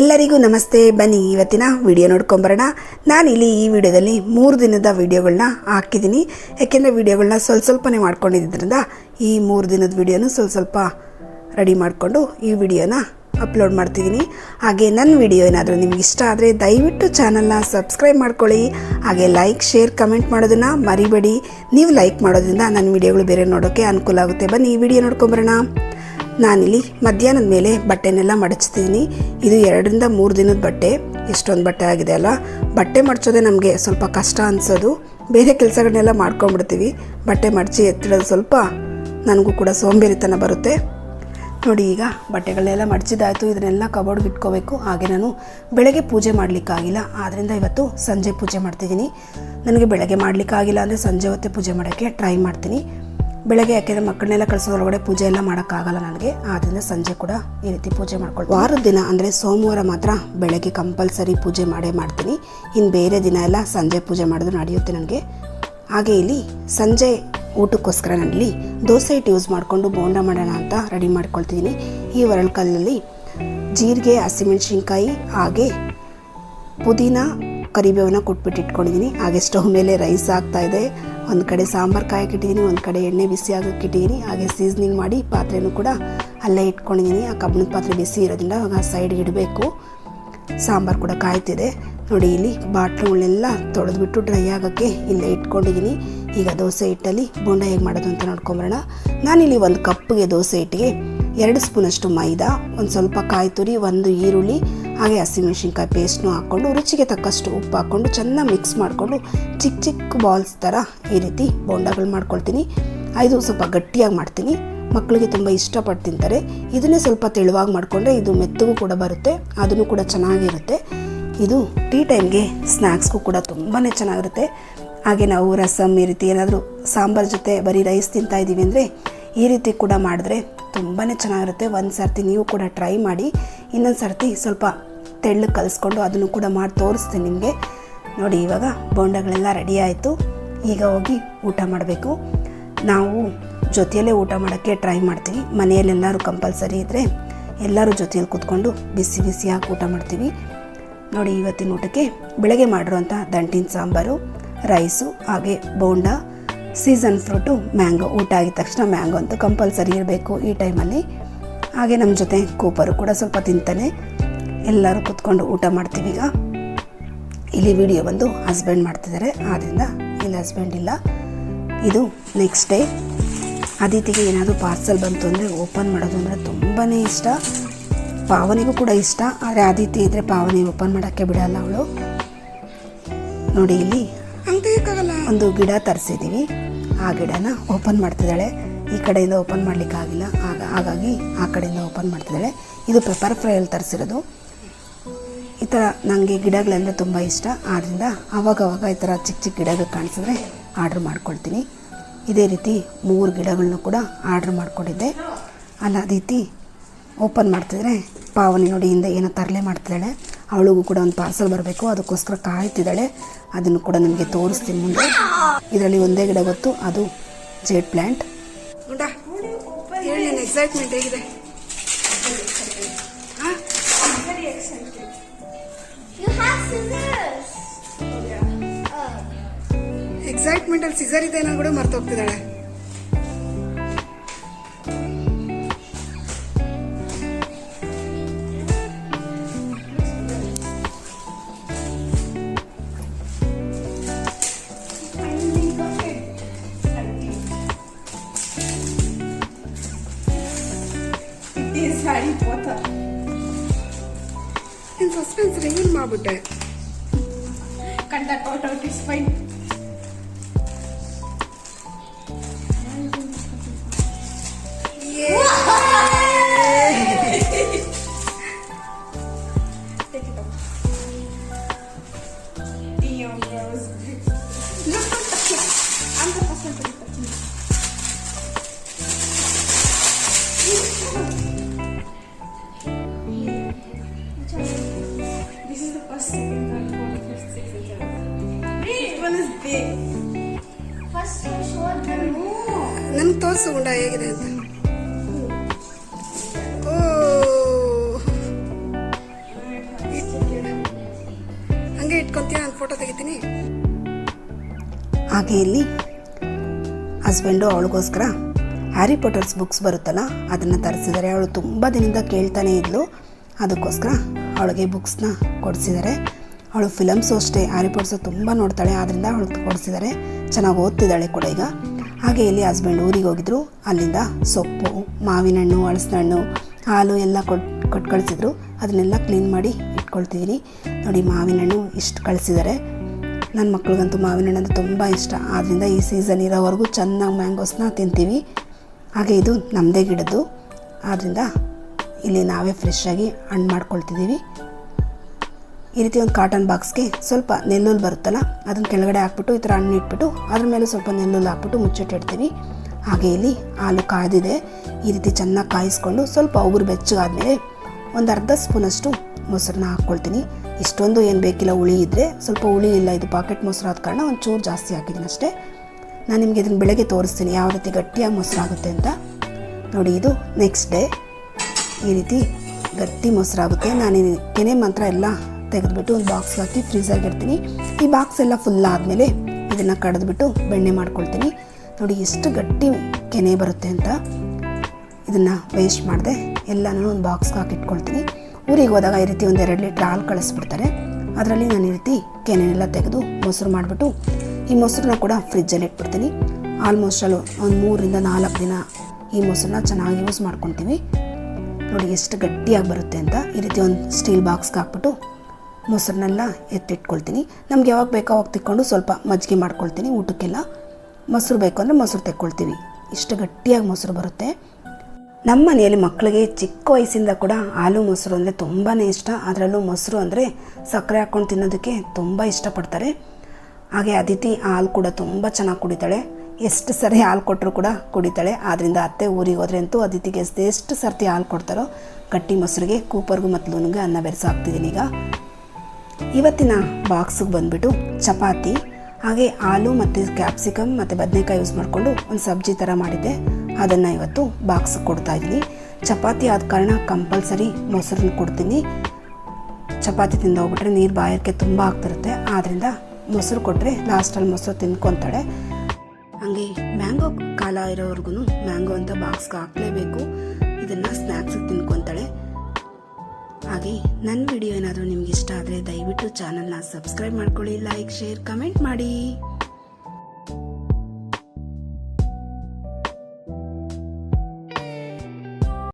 ಎಲ್ಲರಿಗೂ ನಮಸ್ತೆ. ಬನ್ನಿ, ಇವತ್ತಿನ ವಿಡಿಯೋ ನೋಡ್ಕೊಂಬರೋಣ. ನಾನಿಲ್ಲಿ ಈ ವಿಡಿಯೋದಲ್ಲಿ ಮೂರು ದಿನದ ವಿಡಿಯೋಗಳನ್ನ ಹಾಕಿದ್ದೀನಿ. ಯಾಕೆಂದರೆ ವಿಡಿಯೋಗಳನ್ನ ಸ್ವಲ್ಪ ಸ್ವಲ್ಪನೇ ಮಾಡ್ಕೊಂಡಿದ್ದರಿಂದ ಈ ಮೂರು ದಿನದ ವಿಡಿಯೋನು ಸ್ವಲ್ಪ ಸ್ವಲ್ಪ ರೆಡಿ ಮಾಡಿಕೊಂಡು ಈ ವಿಡಿಯೋನ ಅಪ್ಲೋಡ್ ಮಾಡ್ತಿದ್ದೀನಿ. ಹಾಗೆ ನನ್ನ ವಿಡಿಯೋ ಏನಾದರೂ ನಿಮ್ಗೆ ಇಷ್ಟ ಆದರೆ ದಯವಿಟ್ಟು ಚಾನಲ್ನ ಸಬ್ಸ್ಕ್ರೈಬ್ ಮಾಡ್ಕೊಳ್ಳಿ. ಹಾಗೆ ಲೈಕ್, ಶೇರ್, ಕಮೆಂಟ್ ಮಾಡೋದನ್ನು ಮರಿಬೇಡಿ. ನೀವು ಲೈಕ್ ಮಾಡೋದ್ರಿಂದ ನನ್ನ ವಿಡಿಯೋಗಳು ಬೇರೆ ನೋಡೋಕ್ಕೆ ಅನುಕೂಲ ಆಗುತ್ತೆ. ಬನ್ನಿ ಈ ವಿಡಿಯೋ ನೋಡ್ಕೊಂಬರೋಣ. ನಾನಿಲ್ಲಿ ಮಧ್ಯಾಹ್ನದ ಮೇಲೆ ಬಟ್ಟೆನೆಲ್ಲ ಮಡಚ್ತೀನಿ. ಇದು ಎರಡರಿಂದ ಮೂರು ದಿನದ ಬಟ್ಟೆ. ಎಷ್ಟೊಂದು ಬಟ್ಟೆ ಆಗಿದೆ ಅಲ್ಲ? ಬಟ್ಟೆ ಮಡ್ಚೋದೇ ನಮಗೆ ಸ್ವಲ್ಪ ಕಷ್ಟ ಅನಿಸೋದು. ಬೇರೆ ಕೆಲಸಗಳನ್ನೆಲ್ಲ ಮಾಡ್ಕೊಂಡ್ಬಿಡ್ತೀವಿ ಬಟ್ಟೆ ಮಡಚಿ ಎತ್ತಿಡೋದು ಸ್ವಲ್ಪ ನನಗೂ ಕೂಡ ಸೋಂಬೇರಿತನ ಬರುತ್ತೆ. ನೋಡಿ ಈಗ ಬಟ್ಟೆಗಳನ್ನೆಲ್ಲ ಮಡಚಿದಾಯಿತು. ಇದನ್ನೆಲ್ಲ ಕಬೋರ್ಡ್ಗೆ ಇಟ್ಕೋಬೇಕು. ಹಾಗೆ ನಾನು ಬೆಳಗ್ಗೆ ಪೂಜೆ ಮಾಡಲಿಕ್ಕಾಗಿಲ್ಲ. ಆದ್ದರಿಂದ ಇವತ್ತು ಸಂಜೆ ಪೂಜೆ ಮಾಡ್ತಿದ್ದೀನಿ. ನನಗೆ ಬೆಳಗ್ಗೆ ಮಾಡಲಿಕ್ಕಾಗಿಲ್ಲ ಅಂದರೆ ಸಂಜೆ ಹೊತ್ತೆ ಪೂಜೆ ಮಾಡೋಕ್ಕೆ ಟ್ರೈ ಮಾಡ್ತೀನಿ. ಬೆಳಗ್ಗೆ ಯಾಕೆಂದ್ರೆ ಮಕ್ಕಳನ್ನೆಲ್ಲ ಕಳಿಸೋದ್ರೊಳಗಡೆ ಪೂಜೆ ಎಲ್ಲ ಮಾಡೋಕ್ಕಾಗಲ್ಲ ನನಗೆ. ಆದ್ದರಿಂದ ಸಂಜೆ ಕೂಡ ಈ ರೀತಿ ಪೂಜೆ ಮಾಡ್ಕೊಳ್ತೀನಿ. ವಾರದ ದಿನ ಅಂದರೆ ಸೋಮವಾರ ಮಾತ್ರ ಬೆಳಗ್ಗೆ ಕಂಪಲ್ಸರಿ ಪೂಜೆ ಮಾಡೇ ಮಾಡ್ತೀನಿ. ಇನ್ನು ಬೇರೆ ದಿನ ಎಲ್ಲ ಸಂಜೆ ಪೂಜೆ ಮಾಡಿದ್ರು ನಡೆಯುತ್ತೆ ನನಗೆ. ಹಾಗೆ ಇಲ್ಲಿ ಸಂಜೆ ಊಟಕ್ಕೋಸ್ಕರ ನಾನಿಲ್ಲಿ ದೋಸೆ ಹಿಟ್ಟು ಯೂಸ್ ಮಾಡಿಕೊಂಡು ಬೋಂಡ ಮಾಡೋಣ ಅಂತ ರೆಡಿ ಮಾಡ್ಕೊಳ್ತಿದ್ದೀನಿ. ಈ ಒರಳ್ಕಲ್ಲಲ್ಲಿ ಜೀರಿಗೆ, ಹಸಿಮೆಣಸಿನ್ಕಾಯಿ ಹಾಗೆ ಪುದೀನ ಕರಿಬೇವನ್ನ ಕೊಟ್ಬಿಟ್ಟು ಇಟ್ಕೊಂಡಿದ್ದೀನಿ. ಹಾಗೆ ಸ್ಟವ್ ಮೇಲೆ ರೈಸ್ ಆಗ್ತಾ ಇದೆ. ಒಂದು ಕಡೆ ಸಾಂಬಾರು ಕಾಯಕ್ಕೆ ಇಟ್ಟಿದ್ದೀನಿ, ಒಂದು ಕಡೆ ಎಣ್ಣೆ ಬಿಸಿ ಆಗಕ್ಕೆ ಇಟ್ಟಿದ್ದೀನಿ. ಹಾಗೆ ಸೀಸ್ನಿಂಗ್ ಮಾಡಿ ಪಾತ್ರೆನೂ ಕೂಡ ಅಲ್ಲೇ ಇಟ್ಕೊಂಡಿದ್ದೀನಿ. ಆ ಕಬ್ಬಿಣದ ಪಾತ್ರೆ ಬಿಸಿ ಇರೋದ್ರಿಂದ ಆಗ ಸೈಡ್ಗೆ ಇಡಬೇಕು. ಸಾಂಬಾರು ಕೂಡ ಕಾಯ್ತಿದೆ. ನೋಡಿ, ಇಲ್ಲಿ ಬಾಟ್ಲುಗಳನ್ನೆಲ್ಲ ತೊಳೆದ್ಬಿಟ್ಟು ಡ್ರೈ ಆಗೋಕ್ಕೆ ಇಲ್ಲೇ ಇಟ್ಕೊಂಡಿದ್ದೀನಿ. ಈಗ ದೋಸೆ ಹಿಟ್ಟಲ್ಲಿ ಬೋಂಡ ಹೇಗೆ ಮಾಡೋದು ಅಂತ ನೋಡ್ಕೊಂಬರೋಣ. ನಾನಿಲ್ಲಿ ಒಂದು ಕಪ್ಪಿಗೆ ದೋಸೆ ಹಿಟ್ಟಿಗೆ ಎರಡು ಸ್ಪೂನಷ್ಟು ಮೈದಾ, ಒಂದು ಸ್ವಲ್ಪ ಕಾಯಿ ತುರಿ, ಒಂದು ಈರುಳ್ಳಿ ಹಾಗೆ ಹಸಿಮೆಣಸಿನ್ಕಾಯಿ ಪೇಸ್ಟ್ನು ಹಾಕ್ಕೊಂಡು, ರುಚಿಗೆ ತಕ್ಕಷ್ಟು ಉಪ್ಪು ಹಾಕ್ಕೊಂಡು, ಚೆನ್ನಾಗಿ ಮಿಕ್ಸ್ ಮಾಡಿಕೊಂಡು ಚಿಕ್ಕ ಚಿಕ್ಕ ಬಾಲ್ಸ್ ಥರ ಈ ರೀತಿ ಬೋಂಡಗಳು ಮಾಡ್ಕೊಳ್ತೀನಿ. ಇದು ಸ್ವಲ್ಪ ಗಟ್ಟಿಯಾಗಿ ಮಾಡ್ತೀನಿ. ಮಕ್ಕಳಿಗೆ ತುಂಬ ಇಷ್ಟಪಟ್ಟು ತಿಂತಾರೆ. ಇದನ್ನೇ ಸ್ವಲ್ಪ ತೆಳುವಾಗಿ ಮಾಡಿಕೊಂಡ್ರೆ ಇದು ಮೆತ್ತಗೂ ಕೂಡ ಬರುತ್ತೆ, ಅದನ್ನು ಕೂಡ ಚೆನ್ನಾಗಿರುತ್ತೆ. ಇದು ಟೀ ಟೈಮ್ಗೆ ಸ್ನ್ಯಾಕ್ಸ್ಗೂ ಕೂಡ ತುಂಬಾ ಚೆನ್ನಾಗಿರುತ್ತೆ. ಹಾಗೆ ನಾವು ರಸಮ್ ಈ ರೀತಿ ಏನಾದರೂ ಸಾಂಬಾರ್ ಜೊತೆ ಬರೀ ರೈಸ್ ತಿಂತಾ ಇದ್ದೀವಿ ಅಂದರೆ ಈ ರೀತಿ ಕೂಡ ಮಾಡಿದ್ರೆ ತುಂಬಾ ಚೆನ್ನಾಗಿರುತ್ತೆ. ಒಂದು ಸರ್ತಿ ನೀವು ಕೂಡ ಟ್ರೈ ಮಾಡಿ ಇನ್ನೊಂದು ಸರ್ತಿ ಸ್ವಲ್ಪ ತೆಳ್ಳಗೆ ಕಲಿಸ್ಕೊಂಡು ಅದನ್ನು ಕೂಡ ಮಾಡಿ ತೋರಿಸ್ತೀನಿ ನಿಮಗೆ. ನೋಡಿ, ಇವಾಗ ಬೋಂಡಗಳೆಲ್ಲ ರೆಡಿ ಆಯಿತು. ಈಗ ಹೋಗಿ ಊಟ ಮಾಡಬೇಕು. ನಾವು ಜೊತೆಯಲ್ಲೇ ಊಟ ಮಾಡೋಕ್ಕೆ ಟ್ರೈ ಮಾಡ್ತೀವಿ. ಮನೆಯಲ್ಲೆಲ್ಲರೂ ಕಂಪಲ್ಸರಿ ಇದ್ದರೆ ಎಲ್ಲರೂ ಜೊತೆಯಲ್ಲಿ ಕೂತ್ಕೊಂಡು ಬಿಸಿ ಬಿಸಿಯಾಗಿ ಊಟ ಮಾಡ್ತೀವಿ. ನೋಡಿ, ಇವತ್ತಿನ ಊಟಕ್ಕೆ ಬೆಳಗ್ಗೆ ಮಾಡಿರುವಂಥ ದಂಟಿನ ಸಾಂಬಾರು, ರೈಸು, ಹಾಗೆ ಬೋಂಡ ಸೀಸನ್ ಫ್ರೂಟು ಮ್ಯಾಂಗೋ. ಊಟ ಆಗಿದ ತಕ್ಷಣ ಮ್ಯಾಂಗೋ ಅಂತೂ ಕಂಪಲ್ಸರಿ ಇರಬೇಕು ಈ ಟೈಮಲ್ಲಿ ಹಾಗೆ ನಮ್ಮ ಜೊತೆ ಕೂಪರು ಕೂಡ ಸ್ವಲ್ಪ ತಿಂತಾನೆ. ಎಲ್ಲರೂ ಕೂತ್ಕೊಂಡು ಊಟ ಮಾಡ್ತೀವಿ ಈಗ. ಇಲ್ಲಿ ವಿಡಿಯೋ ಬಂದು ಹಸ್ಬೆಂಡ್ ಮಾಡ್ತಿದ್ದಾರೆ. ಆದ್ದರಿಂದ ಇಲ್ಲಿ ಹಸ್ಬೆಂಡ್ ಇಲ್ಲ. ಇದು ನೆಕ್ಸ್ಟ್ ಡೇ ಅದಿತಿಗೆ ಏನಾದರೂ ಪಾರ್ಸಲ್ ಬಂತು ಅಂದರೆ ಓಪನ್ ಮಾಡೋದು ಅಂದರೆ ತುಂಬಾ ಇಷ್ಟ. ಪಾವನಿಗೂ ಕೂಡ ಇಷ್ಟ. ಆದರೆ ಆದಿತ್ಯ ಇದ್ದರೆ ಪಾವನಿ ಓಪನ್ ಮಾಡೋಕ್ಕೆ ಬಿಡಲ್ಲ ಅವಳು. ನೋಡಿ ಇಲ್ಲಿ ಒಂದು ಗಿಡ ತರಿಸಿದ್ದೀವಿ ಆ ಗಿಡನ ಓಪನ್ ಮಾಡ್ತಿದ್ದಾಳೆ. ಈ ಕಡೆಯಿಂದ ಓಪನ್ ಮಾಡಲಿಕ್ಕಾಗಿಲ್ಲ. ಆಗ ಹಾಗಾಗಿ ಆ ಕಡೆಯಿಂದ ಓಪನ್ ಮಾಡ್ತಿದ್ದಾಳೆ. ಇದು ಪೆಪ್ಪರ್ ಫ್ರೈಯಲ್ಲಿ ತರಿಸಿರೋದು. ಥರ ನನಗೆ ಗಿಡಗಳೆಂದರೆ ತುಂಬ ಇಷ್ಟ. ಆದ್ದರಿಂದ ಆವಾಗವಾಗ ಈ ಥರ ಚಿಕ್ಕ ಚಿಕ್ಕ ಗಿಡಗಳು ಕಾಣಿಸಿದ್ರೆ ಆರ್ಡ್ರ್ ಮಾಡ್ಕೊಳ್ತೀನಿ. ಇದೇ ರೀತಿ ಮೂರು ಗಿಡಗಳನ್ನು ಕೂಡ ಆರ್ಡ್ರ್ ಮಾಡ್ಕೊಂಡಿದ್ದೆ. ಅಲ್ಲ ರೀತಿ ಓಪನ್ ಮಾಡ್ತಿದ್ರೆ ಪಾವನಿ ನೋಡಿ ಹಿಂದೆ ಏನೋ ತರಲೆ ಮಾಡ್ತಿದ್ದಾಳೆ. ಅವಳಿಗೂ ಕೂಡ ಒಂದು ಪಾರ್ಸಲ್ ಬರಬೇಕು. ಅದಕ್ಕೋಸ್ಕರ ಕಾಯ್ತಿದ್ದಾಳೆ. ಅದನ್ನು ಕೂಡ ನಿಮಗೆ ತೋರಿಸ್ತೀನಿ ಮುಂದೆ. ಇದರಲ್ಲಿ ಒಂದೇ ಗಿಡ ಗೊತ್ತು. ಅದು ಜೇಡ್ ಪ್ಲ್ಯಾಂಟ್ ಎಕ್ಸೈಟ್ಮೆಂಟ್ ಹೇಗಿದೆ? ಪೇಷಂಟ್ ಅಲ್ಲಿ ಸಿಸರ್ ಇದೆ ಅನ್ನೋದು ಕೂಡ ಮರ್ತು ಹೋಗ್ತಿದ್ದಾಳೆ. ಸಸ್ಪೆನ್ಸ್ ರಿಲೀಸ್ ಮಾಡ್ಬಿಟ್ಟೆ? Conduct out out is fine oh tech tech ನಿನ್ನ ಅಂತ. ಹಾಗೆ ಇಲ್ಲಿ ಹಸ್ಬೆಂಡು ಅವಳಿಗೋಸ್ಕರ ಹ್ಯಾರಿ ಪೋಟರ್ಸ್ ಬುಕ್ಸ್ ಬರುತ್ತಲ್ಲ, ಅದನ್ನು ತರಿಸಿದ್ದಾರೆ. ಅವಳು ತುಂಬ ದಿನದಿಂದ ಕೇಳ್ತಾನೆ ಇದ್ಲು. ಅದಕ್ಕೋಸ್ಕರ ಅವಳಿಗೆ ಬುಕ್ಸ್ನ ಕೊಡಿಸಿದ್ದಾರೆ. ಅವಳು ಫಿಲಮ್ಸು ಅಷ್ಟೇ, ಹ್ಯಾರಿ ಪಾಟರ್ಸು ತುಂಬ ನೋಡ್ತಾಳೆ ಆದ್ದರಿಂದ ಅವಳು ಕೊಡಿಸಿದ್ದಾರೆ. ಚೆನ್ನಾಗಿ ಓದ್ತಿದ್ದಾಳೆ ಕೂಡ ಈಗ. ಹಾಗೆ ಇಲ್ಲಿ ಹಸ್ಬೆಂಡ್ ಊರಿಗೆ ಹೋಗಿದ್ರು. ಅಲ್ಲಿಂದ ಸೊಪ್ಪು, ಮಾವಿನ ಹಣ್ಣು ಹಣ್ಣು, ಹಾಲು ಎಲ್ಲ ಕೊಟ್ಟು ಕೊಟ್ಟು ಕಳಿಸಿದ್ರು ಅದನ್ನೆಲ್ಲ ಕ್ಲೀನ್ ಮಾಡಿ ಇಟ್ಕೊಳ್ತಿದ್ದೀನಿ ನೋಡಿ, ಮಾವಿನ ಹಣ್ಣು ಇಷ್ಟು ಕಳಿಸಿದ್ದಾರೆ. ನನ್ನ ಮಕ್ಳಿಗಂತೂ ಮಾವಿನ ಹಣ್ಣು ಅಂದರೆ ತುಂಬ ಇಷ್ಟ. ಆದ್ದರಿಂದ ಈ ಸೀಸನ್ ಇರೋವರೆಗೂ ಚೆನ್ನಾಗಿ ಮ್ಯಾಂಗೋಸ್ನ ತಿಂತೀವಿ. ಹಾಗೆ ಇದು ನಮ್ಮದೇ ಗಿಡದ್ದು. ಆದ್ದರಿಂದ ಇಲ್ಲಿ ನಾವೇ ಫ್ರೆಶ್ಶಾಗಿ ಹಣ್ಣು ಮಾಡ್ಕೊಳ್ತಿದ್ದೀವಿ ಈ ರೀತಿ ಒಂದು ಕಾಟನ್ ಬಾಕ್ಸ್ಗೆ ಸ್ವಲ್ಪ ನೆಲ್ಲುಲ್ ಬರುತ್ತಲ್ಲ ಅದನ್ನು ಕೆಳಗಡೆ ಹಾಕ್ಬಿಟ್ಟು ಈ ಥರ ಹಣ್ಣು ಇಟ್ಬಿಟ್ಟು ಅದ್ರ ಮೇಲೆ ಸ್ವಲ್ಪ ನೆಲ್ಲುಲ್ ಹಾಕ್ಬಿಟ್ಟು ಮುಚ್ಚಿಟ್ಟಿಡ್ತೀವಿ ಹಾಗೆ ಇಲ್ಲಿ ಹಾಲು ಕಾಯ್ದಿದೆ. ಈ ರೀತಿ ಚೆನ್ನಾಗಿ ಕಾಯಿಸ್ಕೊಂಡು ಸ್ವಲ್ಪ ಉಗುರು ಬೆಚ್ಚಗಾದ್ಮೇಲೆ ಒಂದು ಅರ್ಧ ಸ್ಪೂನಷ್ಟು ಮೊಸರನ್ನ ಹಾಕ್ಕೊಳ್ತೀನಿ. ಇಷ್ಟೊಂದು ಏನು ಬೇಕಿಲ್ಲ ಹುಳಿ ಇದ್ದರೆ ಸ್ವಲ್ಪ ಹುಳಿ ಇಲ್ಲ, ಇದು ಪಾಕೆಟ್ ಮೊಸರು ಆದ ಕಾರಣ ಒಂಚೂರು ಚೂರು ಜಾಸ್ತಿ ಹಾಕಿದ್ದೀನಿ ಅಷ್ಟೇ. ನಾನು ನಿಮಗೆ ಇದನ್ನು ಬೆಳಗ್ಗೆ ತೋರಿಸ್ತೀನಿ ಯಾವ ರೀತಿ ಗಟ್ಟಿಯಾಗಿ ಮೊಸರಾಗುತ್ತೆ ಅಂತ. ನೋಡಿ, ಇದು ನೆಕ್ಸ್ಟ್ ಡೇ ಈ ರೀತಿ ಗಟ್ಟಿ ಮೊಸರಾಗುತ್ತೆ ನಾನು ಕೆನೆ ಮಾತ್ರ ಎಲ್ಲ ತೆಗೆದುಬಿಟ್ಟು ಒಂದು ಬಾಕ್ಸ್ ಹಾಕಿ ಫ್ರೀಜ್ ಇಡ್ತೀನಿ. ಈ ಬಾಕ್ಸ್ ಎಲ್ಲ ಫುಲ್ ಆದಮೇಲೆ ಇದನ್ನು ಕಡಿದ್ಬಿಟ್ಟು ಬೆಣ್ಣೆ ಮಾಡ್ಕೊಳ್ತೀನಿ. ನೋಡಿ, ಎಷ್ಟು ಗಟ್ಟಿ ಕೆನೆ ಬರುತ್ತೆ ಅಂತ. ಇದನ್ನು ವೇಸ್ಟ್ ಮಾಡಿದೆ ಎಲ್ಲನೂ ಒಂದು ಬಾಕ್ಸ್ಗೆ ಹಾಕಿ ಇಟ್ಕೊಳ್ತೀನಿ ಊರಿಗೆ ಹೋದಾಗ ಈ ರೀತಿ ಒಂದು ಎರಡು ಲೀಟ್ರ್ ಹಾಲು ಕಳಿಸ್ಬಿಡ್ತಾರೆ. ಅದರಲ್ಲಿ ನಾನು ಈ ರೀತಿ ಕೆನೆನೆಲ್ಲ ತೆಗೆದು ಮೊಸರು ಮಾಡಿಬಿಟ್ಟು ಈ ಮೊಸರನ್ನ ಕೂಡ ಫ್ರಿಜ್ಜಲ್ಲಿ ಇಟ್ಬಿಡ್ತೀನಿ. ಆಲ್ಮೋಸ್ಟ್ ಅಲ್ಲಿ ಒಂದು ಮೂರರಿಂದ ನಾಲ್ಕು ದಿನ ಈ ಮೊಸರನ್ನ ಚೆನ್ನಾಗಿ ಯೂಸ್ ಮಾಡ್ಕೊತೀವಿ. ನೋಡಿ ಎಷ್ಟು ಗಟ್ಟಿಯಾಗಿ ಬರುತ್ತೆ ಅಂತ ಈ ರೀತಿ ಒಂದು ಸ್ಟೀಲ್ ಬಾಕ್ಸ್ಗೆ ಹಾಕ್ಬಿಟ್ಟು ಮೊಸರನ್ನೆಲ್ಲ ಎತ್ತಿಟ್ಕೊಳ್ತೀನಿ. ನಮ್ಗೆ ಯಾವಾಗ ಬೇಕೋ ಅವಾಗ ತಿಕ್ಕೊಂಡು ಸ್ವಲ್ಪ ಮಜ್ಜಿಗೆ ಮಾಡ್ಕೊಳ್ತೀನಿ ಊಟಕ್ಕೆಲ್ಲ. ಮೊಸರು ಬೇಕು ಅಂದರೆ ಮೊಸರು ತೆಕ್ಕೊಳ್ತೀವಿ. ಇಷ್ಟು ಗಟ್ಟಿಯಾಗಿ ಮೊಸರು ಬರುತ್ತೆ. ನಮ್ಮ ಮನೆಯಲ್ಲಿ ಮಕ್ಕಳಿಗೆ ಚಿಕ್ಕ ವಯಸ್ಸಿಂದ ಕೂಡ ಹಾಲು, ಮೊಸರು ಅಂದರೆ ತುಂಬಾ ಇಷ್ಟ. ಅದರಲ್ಲೂ ಮೊಸರು ಅಂದರೆ ಸಕ್ಕರೆ ಹಾಕ್ಕೊಂಡು ತಿನ್ನೋದಕ್ಕೆ ತುಂಬ ಇಷ್ಟಪಡ್ತಾರೆ. ಹಾಗೆ ಅದಿತಿ ಹಾಲು ಕೂಡ ತುಂಬ ಚೆನ್ನಾಗಿ ಕುಡಿತಾಳೆ. ಎಷ್ಟು ಸರಿ ಹಾಲು ಕೊಟ್ಟರು ಕೂಡ ಕುಡಿತಾಳೆ. ಆದ್ದರಿಂದ ಅತ್ತೆ ಊರಿಗೆ ಹೋದರೆ ಅಂತೂ ಅದಿತಿಗೆ ಎಷ್ಟು ಸರ್ತಿ ಹಾಲು ಕೊಡ್ತಾರೋ ಗಟ್ಟಿ ಮೊಸರಿಗೆ, ಕೂಪರ್ಗೂ ಮತ್ತು ಲೂನಿಗೆ ಅನ್ನ ಬೆರೆಸಾಕ್ತಿದ್ದೀನಿ ಈಗ. ಇವತ್ತಿನ ಬಾಕ್ಸಿಗೆ ಬಂದುಬಿಟ್ಟು ಚಪಾತಿ. ಹಾಗೆ ಹಾಲು ಮತ್ತು ಕ್ಯಾಪ್ಸಿಕಮ್ ಮತ್ತು ಬದನೆಕಾಯಿ ಯೂಸ್ ಮಾಡಿಕೊಂಡು ಒಂದು ಸಬ್ಜಿ ಥರ ಮಾಡಿದ್ದೆ. ಅದನ್ನು ಇವತ್ತು ಬಾಕ್ಸ್ ಕೊಡ್ತಾ ಇದ್ದೀನಿ. ಚಪಾತಿ ಆದ ಕಾರಣ ಕಂಪಲ್ಸರಿ ಮೊಸರನ್ನ ಕೊಡ್ತೀನಿ. ಚಪಾತಿ ತಿಂದು ಹೋಗ್ಬಿಟ್ರೆ ನೀರು ಬಾಯಕ್ಕೆ ತುಂಬ ಆಗ್ತಿರುತ್ತೆ. ಆದ್ದರಿಂದ ಮೊಸರು ಕೊಟ್ಟರೆ ಲಾಸ್ಟಲ್ಲಿ ಮೊಸರು ತಿನ್ಕೊತಾಳೆ. ಹಾಗೆ ಮ್ಯಾಂಗೋ ಕಾಲ ಇರೋವರೆಗೂ ಮ್ಯಾಂಗೋ ಅಂತ ಬಾಕ್ಸ್ಗೆ ಹಾಕಲೇಬೇಕು. ಇದನ್ನು ಸ್ನ್ಯಾಕ್ಸಿಗೆ ತಿನ್ಕೊತಾಳೆ. ಹಾಗೆ ನನ್ನ ವಿಡಿಯೋ ಏನಾದರೂ ನಿಮ್ಗೆ ಇಷ್ಟ ಆದರೆ ದಯವಿಟ್ಟು ಚಾನಲ್ನ ಸಬ್ಸ್ಕ್ರೈಬ್ ಮಾಡ್ಕೊಳ್ಳಿ ಲೈಕ್ ಶೇರ್ ಕಮೆಂಟ್ ಮಾಡಿ.